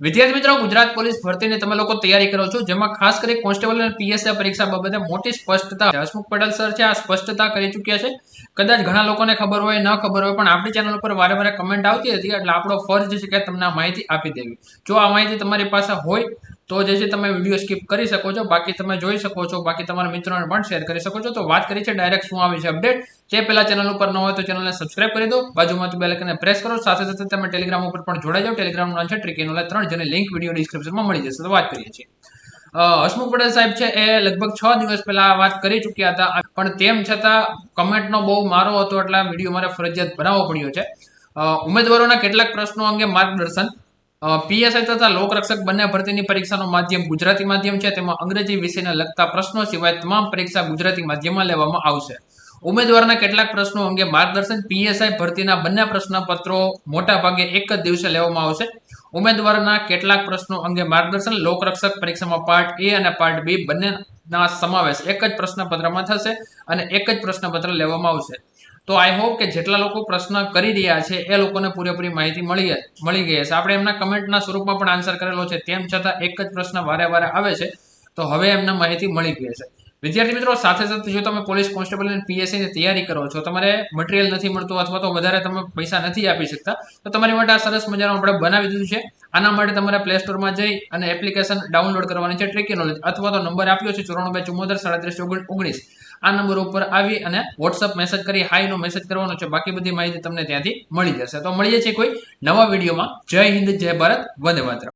વિદ્યાર્થી મિત્રો, ગુજરાત પોલીસ ભરતીની તમે લોકો તૈયારી કરો છો, જેમાં ખાસ કરી કોન્સ્ટેબલ અને પીએસઆઈ પરીક્ષા બાબતે મોટી સ્પષ્ટતા હસમુખ પટેલ સર છે, આ સ્પષ્ટતા કરી ચૂક્યા છે. કદાચ ઘણા લોકોને ખબર હોય, ન ખબર હોય, પણ આપણી ચેનલ ઉપર વારે કમેન્ટ આવતી હતી, એટલે આપણો ફરજ છે કે તમને માહિતી આપી દેવી. જો આ માહિતી તમારી પાસે હોય તો જે છે તમે વીડિયો સ્કીપ કરી શકો છો, બાકી તમે જોઈ શકો છો, બાકી તમારા મિત્રોને પણ શેર કરી શકો છો. તો વાત કરી છે ડાયરેક્ટ શું આવે છે અપડેટ. જે પહેલાં ચેનલ ઉપર ન હોય તો ચેનલને સબસ્ક્રાઇબ કરી દો. બાજુમાં તો આઇકનને પ્રેસ કરો. સાથે સાથે તમે ટેલિગ્રામ ઉપર પણ જોડાઈ જાઓ. ટેલિગ્રામનું નામ છે ટ્રિકી નોલેજ ત્રણ, જેની લિંક વીડિયો ડિસ્ક્રિપ્શનમાં મળી જશે. તો વાત કરીએ છીએ. હસમુખ પટેલ સાહેબ છે એ લગભગ છ દિવસ પહેલા વાત કરી ચૂક્યા હતા. પણ તેમ છતાં કમેન્ટનો બહુ મારો હતો એટલે વીડિયો મારે ફરજિયાત બનાવવો પડ્યો છે. ઉમેદવારોના કેટલાક પ્રશ્નો અંગે માર્ગદર્શન પીએસઆઈ તથા લોકરક્ષક બંને ભરતીની પરીક્ષાનું માધ્યમ ગુજરાતી માધ્યમ છે. તેમાં અંગ્રેજી વિષયને લગતા પ્રશ્નો સિવાય તમામ પરીક્ષા ગુજરાતી માધ્યમમાં લેવામાં આવશે. ઉમેદવારના કેટલાક પ્રશ્નો અંગે માર્ગદર્શન પીએસઆઈ ભરતીના બંને પ્રશ્નપત્રો મોટા ભાગે એક જ દિવસે લેવામાં આવશે. ઉમેદવારના કેટલાક પ્રશ્નો અંગે માર્ગદર્શન લોકરક્ષક પરીક્ષામાં પાર્ટ એ અને પાર્ટ બી બંનેના સમાવેશ એક જ પ્રશ્નપત્રમાં થશે અને એક જ પ્રશ્નપત્ર લેવામાં આવશે. તો આઈ હોપ કે જેટલા લોકો પ્રશ્ન કરી રહ્યા છે, એ લોકોને પૂરેપૂરી માહિતી મળી મળી ગઈ હશે. આપણે એમના કમેન્ટના સ્વરૂપમાં પણ આન્સર કરેલો છે. તેમ છતાં એક જ પ્રશ્ન વારે વારે આવે છે. તો હવે એમને માહિતી મળી ગઈ હશે. વિદ્યાર્થી મિત્રો, સાથે સાથે જો તમે પોલીસ કોન્સ્ટેબલ અને પીએસસીની તૈયારી કરો છો, તમારે મટીરિયલ નથી મળતું અથવા તો વધારે તમે પૈસા નથી આપી શકતા, તો તમારી માટે આ સરસ મજાનું આપણે બનાવી દીધું છે. આના માટે તમારે પ્લે સ્ટોરમાં જઈ અને એપ્લિકેશન ડાઉનલોડ કરવાની છે. ટ્રિકી નોલેજ અથવા તો નંબર આપ્યો છે ચોરાણું બે ચુમ્મોતેર, સાડત્રીસ, ઓગણીસ. આ નંબર ઉપર આવી અને વોટ્સઅપ મેસેજ કરી હાઈનો મેસેજ કરવાનો છે. બાકી બધી માહિતી તમને ત્યાંથી મળી જશે. તો મળીએ છીએ કોઈ નવા વિડીયોમાં. જય હિન્દ, જય ભારત. વંદે માતરમ.